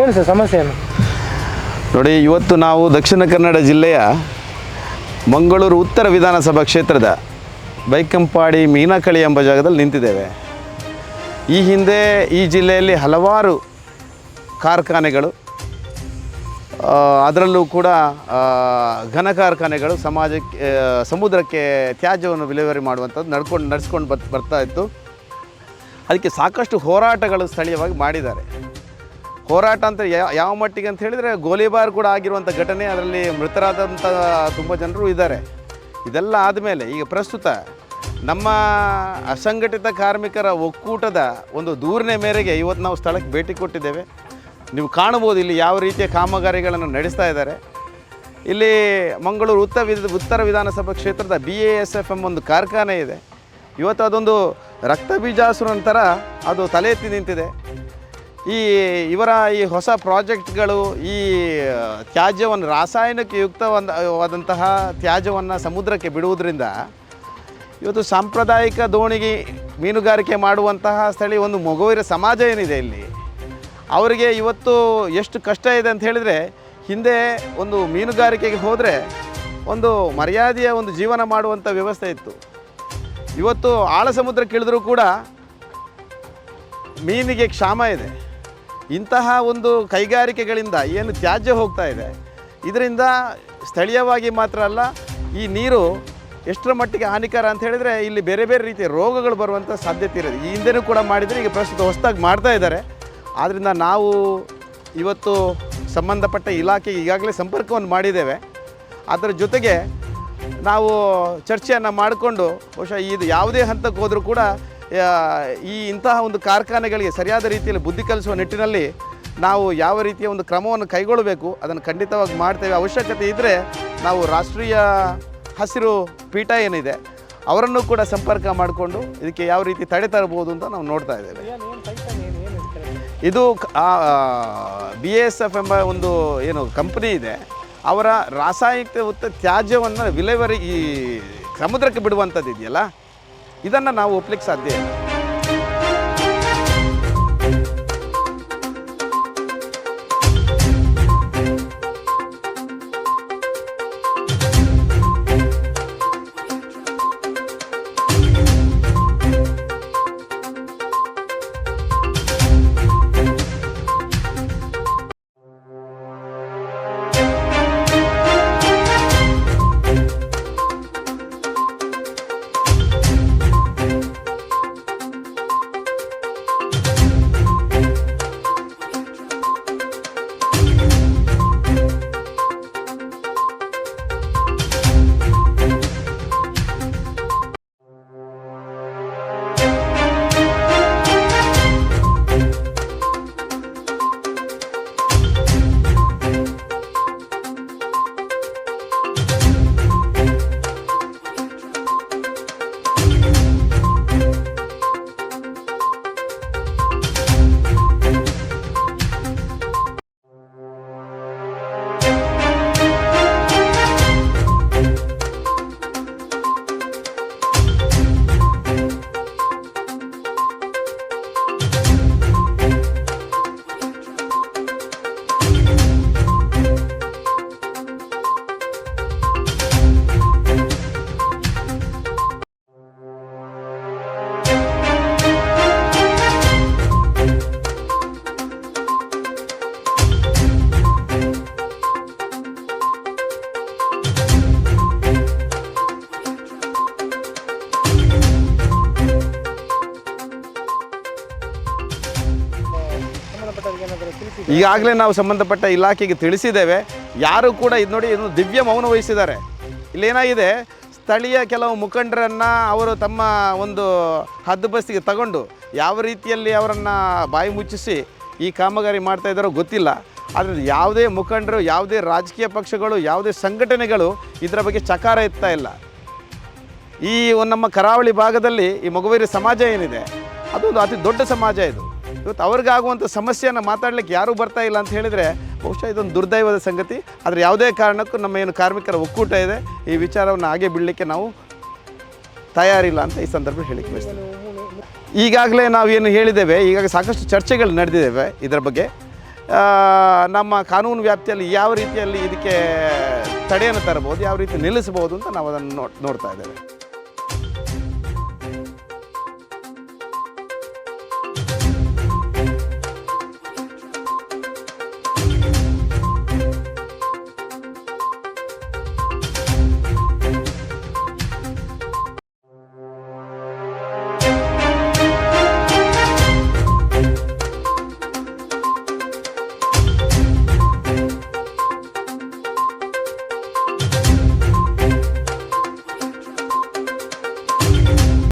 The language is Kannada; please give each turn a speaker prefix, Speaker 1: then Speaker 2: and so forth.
Speaker 1: ಏನು ಸರ್ ಸಮಸ್ಯೆ ಏನು
Speaker 2: ನೋಡಿ, ಇವತ್ತು ನಾವು ದಕ್ಷಿಣ ಕನ್ನಡ ಜಿಲ್ಲೆಯ ಮಂಗಳೂರು ಉತ್ತರ ವಿಧಾನಸಭಾ ಕ್ಷೇತ್ರದ ಬೈಕಂಪಾಡಿ ಮೀನಕಳಿ ಎಂಬ ಜಾಗದಲ್ಲಿ ನಿಂತಿದ್ದೇವೆ. ಈ ಹಿಂದೆ ಈ ಜಿಲ್ಲೆಯಲ್ಲಿ ಹಲವಾರು ಕಾರ್ಖಾನೆಗಳು ಅದರಲ್ಲೂ ಕೂಡ ಘನ ಕಾರ್ಖಾನೆಗಳು ಸಮಾಜಕ್ಕೆ ಸಮುದ್ರಕ್ಕೆ ತ್ಯಾಜ್ಯವನ್ನು ವಿಲೇವಾರಿ ಮಾಡುವಂಥದ್ದು ನಡ್ಕೊಂಡು, ನಡೆಸ್ಕೊಂಡು ಬರ್ತಾ ಇತ್ತು. ಅದಕ್ಕೆ ಸಾಕಷ್ಟು ಹೋರಾಟಗಳು ಸ್ಥಳೀಯವಾಗಿ ಮಾಡಿದ್ದಾರೆ. ಹೋರಾಟ ಅಂತ ಯಾವ ಮಟ್ಟಿಗೆ ಅಂತ ಹೇಳಿದರೆ ಗೋಲಿಬಾರ್ ಕೂಡ ಆಗಿರುವಂಥ ಘಟನೆ ಅದರಲ್ಲಿ ಮೃತರಾದಂಥ ತುಂಬ ಜನರು ಇದ್ದಾರೆ. ಇದೆಲ್ಲ ಆದಮೇಲೆ ಈಗ ಪ್ರಸ್ತುತ ನಮ್ಮ ಅಸಂಘಟಿತ ಕಾರ್ಮಿಕರ ಒಕ್ಕೂಟದ ಒಂದು ದೂರಿನ ಮೇರೆಗೆ ಇವತ್ತು ನಾವು ಸ್ಥಳಕ್ಕೆ ಭೇಟಿ ಕೊಟ್ಟಿದ್ದೇವೆ. ನೀವು ಕಾಣಬಹುದು ಇಲ್ಲಿ ಯಾವ ರೀತಿಯ ಕಾಮಗಾರಿಗಳನ್ನು ನಡೆಸ್ತಾ ಇದ್ದಾರೆ. ಇಲ್ಲಿ ಮಂಗಳೂರು ಉತ್ತರ ವಿಧ, ಉತ್ತರ ವಿಧಾನಸಭಾ ಕ್ಷೇತ್ರದ ಬಿ ಎ ಎಸ್ ಎಫ್ ಎಂಬ ಒಂದು ಕಾರ್ಖಾನೆ ಇದೆ. ಇವತ್ತು ಅದೊಂದು ರಕ್ತ ಬೀಜಾಸುರ ನಂತರ ಅದು ತಲೆ ಎತ್ತಿ ನಿಂತಿದೆ. ಈ ಇವರ ಈ ಹೊಸ ಪ್ರಾಜೆಕ್ಟ್ಗಳು ಈ ತ್ಯಾಜ್ಯವನ್ನು ರಾಸಾಯನಿಕ ಯುಕ್ತವಾದಂತಹ ತ್ಯಾಜ್ಯವನ್ನು ಸಮುದ್ರಕ್ಕೆ ಬಿಡುವುದರಿಂದ ಇವತ್ತು ಸಾಂಪ್ರದಾಯಿಕ ದೋಣಿಗೆ ಮೀನುಗಾರಿಕೆ ಮಾಡುವಂತಹ ಸ್ಥಳೀಯ ಒಂದು ಮಗುವಿನ ಸಮಾಜ ಏನಿದೆ ಇಲ್ಲಿ. ಅವರಿಗೆ ಇವತ್ತು ಎಷ್ಟು ಕಷ್ಟ ಇದೆ ಅಂತ ಹೇಳಿದರೆ ಹಿಂದೆ ಒಂದು ಮೀನುಗಾರಿಕೆಗೆ ಹೋದರೆ ಒಂದು ಮರ್ಯಾದೆಯ ಒಂದು ಜೀವನ ಮಾಡುವಂಥ ವ್ಯವಸ್ಥೆ ಇತ್ತು. ಇವತ್ತು ಆಳ ಸಮುದ್ರಕ್ಕೆ ಇಳಿದರೂ ಕೂಡ ಮೀನಿಗೆ ಕ್ಷಾಮ ಇದೆ. ಇಂತಹ ಒಂದು ಕೈಗಾರಿಕೆಗಳಿಂದ ಏನು ತ್ಯಾಜ್ಯ ಹೋಗ್ತಾ ಇದೆ, ಇದರಿಂದ ಸ್ಥಳೀಯವಾಗಿ ಮಾತ್ರ ಅಲ್ಲ, ಈ ನೀರು ಎಷ್ಟರ ಮಟ್ಟಿಗೆ ಹಾನಿಕರ ಅಂತ ಹೇಳಿದರೆ ಇಲ್ಲಿ ಬೇರೆ ಬೇರೆ ರೀತಿಯ ರೋಗಗಳು ಬರುವಂಥ ಸಾಧ್ಯತೆ ಇರೋದು. ಈ ಹಿಂದೆನೂ ಕೂಡ ಮಾಡಿದರೆ ಈಗ ಪ್ರಸ್ತುತ ಹೊಸದಾಗಿ ಮಾಡ್ತಾ ಇದ್ದಾರೆ. ಆದ್ದರಿಂದ ನಾವು ಇವತ್ತು ಸಂಬಂಧಪಟ್ಟ ಇಲಾಖೆಗೆ ಈಗಾಗಲೇ ಸಂಪರ್ಕವನ್ನು ಮಾಡಿದ್ದೇವೆ. ಅದರ ಜೊತೆಗೆ ನಾವು ಚರ್ಚೆಯನ್ನು ಮಾಡಿಕೊಂಡು, ಬಹುಶಃ ಇದು ಯಾವುದೇ ಹಂತಕ್ಕೆ ಹೋದರೂ ಕೂಡ ಈ ಇಂತಹ ಒಂದು ಕಾರ್ಖಾನೆಗಳಿಗೆ ಸರಿಯಾದ ರೀತಿಯಲ್ಲಿ ಬುದ್ಧಿ ಕಲಿಸುವ ನಿಟ್ಟಿನಲ್ಲಿ ನಾವು ಯಾವ ರೀತಿಯ ಒಂದು ಕ್ರಮವನ್ನು ಕೈಗೊಳ್ಳಬೇಕು, ಅದನ್ನು ಖಂಡಿತವಾಗಿ ಮಾಡ್ತೇವೆ. ಅವಶ್ಯಕತೆ ಇದ್ದರೆ ನಾವು ರಾಷ್ಟ್ರೀಯ ಹಸಿರು ಪೀಠ ಏನಿದೆ, ಅವರನ್ನು ಕೂಡ ಸಂಪರ್ಕ ಮಾಡಿಕೊಂಡು ಇದಕ್ಕೆ ಯಾವ ರೀತಿ ತಡೆ ತರಬಹುದು ಅಂತ ನಾವು ನೋಡ್ತಾ ಇದ್ದೇವೆ. ಇದು ಬಿ ಎಸ್ ಎಫ್ ಎಂಬ ಒಂದು ಏನು ಕಂಪನಿ ಇದೆ, ಅವರ ರಾಸಾಯನಿಕ ತ್ಯಾಜ್ಯವನ್ನು ವಿಲೇವರಿ ಈ ಸಮುದ್ರಕ್ಕೆ ಬಿಡುವಂಥದ್ದು ಇದೆಯಲ್ಲ ಇದನ್ನು ನಾವು ಒಪ್ಲಿಕ್ಕೆ ಸಾಧ್ಯ ಇಲ್ಲ. ಈಗಾಗಲೇ ನಾವು ಸಂಬಂಧಪಟ್ಟ ಇಲಾಖೆಗೆ ತಿಳಿಸಿದ್ದೇವೆ. ಯಾರು ಕೂಡ ಇದು ನೋಡಿ ಇದು ದಿವ್ಯ ಮೌನ ವಹಿಸಿದ್ದಾರೆ. ಇಲ್ಲೇನಾಗಿದೆ? ಸ್ಥಳೀಯ ಕೆಲವು ಮುಖಂಡರನ್ನು ಅವರು ತಮ್ಮ ಒಂದು ಹದ್ದುಬಸ್ತಿಗೆ ತಗೊಂಡು ಯಾವ ರೀತಿಯಲ್ಲಿ ಅವರನ್ನು ಬಾಯಿ ಮುಚ್ಚಿಸಿ ಈ ಕಾಮಗಾರಿ ಮಾಡ್ತಾ ಇದ್ದಾರೋ ಗೊತ್ತಿಲ್ಲ. ಆದರೆ ಯಾವುದೇ ಮುಖಂಡರು, ಯಾವುದೇ ರಾಜಕೀಯ ಪಕ್ಷಗಳು, ಯಾವುದೇ ಸಂಘಟನೆಗಳು ಇದರ ಬಗ್ಗೆ ಚಕಾರ ಎತ್ತಾ ಇಲ್ಲ. ಈ ನಮ್ಮ ಕರಾವಳಿ ಭಾಗದಲ್ಲಿ ಈ ಮಗುವೇರಿ ಸಮಾಜ ಏನಿದೆ? ಅದೊಂದು ಅತಿ ದೊಡ್ಡ ಸಮಾಜ ಇದು. ಇವತ್ತು ಅವ್ರಿಗಾಗುವಂಥ ಸಮಸ್ಯೆಯನ್ನು ಮಾತಾಡಲಿಕ್ಕೆ ಯಾರೂ ಬರ್ತಾ ಇಲ್ಲ ಅಂತ ಹೇಳಿದರೆ ಬಹುಶಃ ಇದೊಂದು ದುರ್ದೈವದ ಸಂಗತಿ. ಆದರೆ ಯಾವುದೇ ಕಾರಣಕ್ಕೂ ನಮ್ಮ ಏನು ಕಾರ್ಮಿಕರ ಒಕ್ಕೂಟ ಇದೆ, ಈ ವಿಚಾರವನ್ನು ಹಾಗೆ ಬಿಡಲಿಕ್ಕೆ ನಾವು ತಯಾರಿಲ್ಲ ಅಂತ ಈ ಸಂದರ್ಭ ಹೇಳಿಕ್ಕೆ ಬಯಸ್ತೇವೆ ಈಗಾಗಲೇ ನಾವು ಏನು ಹೇಳಿದ್ದೇವೆ, ಈಗಾಗಲೇ ಸಾಕಷ್ಟು ಚರ್ಚೆಗಳು ನಡೆದಿದ್ದೇವೆ ಇದರ ಬಗ್ಗೆ. ನಮ್ಮ ಕಾನೂನು ವ್ಯಾಪ್ತಿಯಲ್ಲಿ ಯಾವ ರೀತಿಯಲ್ಲಿ ಇದಕ್ಕೆ ತಡೆಯನ್ನು ತರಬಹುದು, ಯಾವ ರೀತಿ ನಿಲ್ಲಿಸಬಹುದು ಅಂತ ನಾವು ಅದನ್ನು ನೋಡ್, ನೋಡ್ತಾ ಇದ್ದೇವೆ.